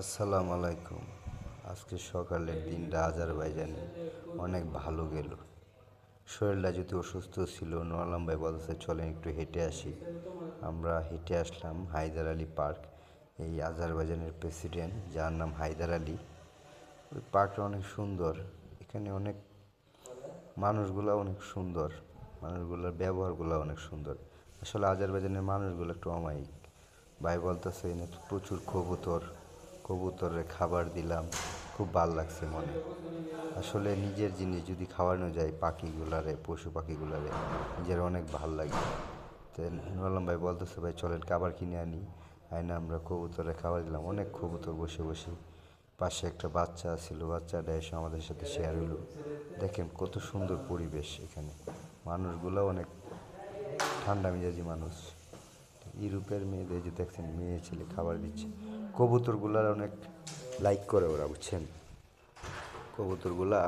আসসালামু আলাইকুম। আজকে সকালের দিনটা আজারবাইজানে অনেক ভালো গেল। শরীরটা যদি অসুস্থ ছিল, নোয়ালাম ভাই বলতেছে চলেন একটু হেঁটে আসি। আমরা হেঁটে আসলাম হায়দার আলী পার্ক। এই আজারবাইজানের প্রেসিডেন্ট, যার নাম হায়দার আলী, ওই পার্কটা অনেক সুন্দর। এখানে অনেক মানুষগুলো অনেক সুন্দর। মানুষগুলোর ব্যবহারগুলো অনেক সুন্দর। আসলে আজারবাইজানের মানুষগুলো একটু অমায়িক। ভাই বলতেছে প্রচুর কবুতর। কবুতরের খাবার দিলাম। খুব ভালো লাগছে মনে। আসলে নিজের জিনিস যদি খাওয়ানো যায় পাখিগুলারে, পশু পাখিগুলারে, নিজের অনেক ভালো লাগে। তো নুরালাম ভাই, বলতেছে, ভাই, চলেন খাবার কিনে আনি। আইনা আমরা কবুতরে খাবার দিলাম। অনেক কবুতর বসে বসে। পাশে একটা বাচ্চা ছিল, বাচ্চাটা এসে আমাদের সাথে শেয়ার হলো দেখেন কত সুন্দর পরিবেশ এখানে। মানুষগুলো অনেক ঠান্ডা মেজাজি মানুষ। ইউরোপের মেয়েদের যে দেখছেন, মেয়ে, ছেলে খাবার দিচ্ছে। কবুতরগুলার অনেক লাইক করে ওরা, বুঝছেন? কবুতরগুলা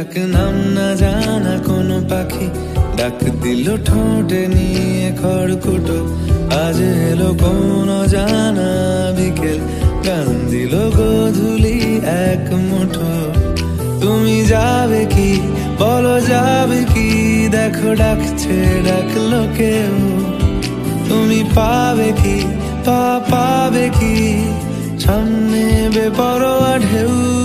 এক নাম না জানা কোনো পাখি। ডাক দিল ঠোঁটে নিয়ে খড়কুটো। আজ এলো কোন জানা বিকেল। গান দিল গধুলি এক মুঠো। তুমি যাবে কি? বলো যাবে কি? দেখো ডাকছে, ডাকলো কেউ। তুমি পাবে কি? পা পাবে কি? সামনে বেপরোয়া ঢেউ।